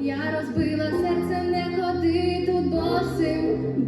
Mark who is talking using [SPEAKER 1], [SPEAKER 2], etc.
[SPEAKER 1] Я розбила серце, не ходи тут босим.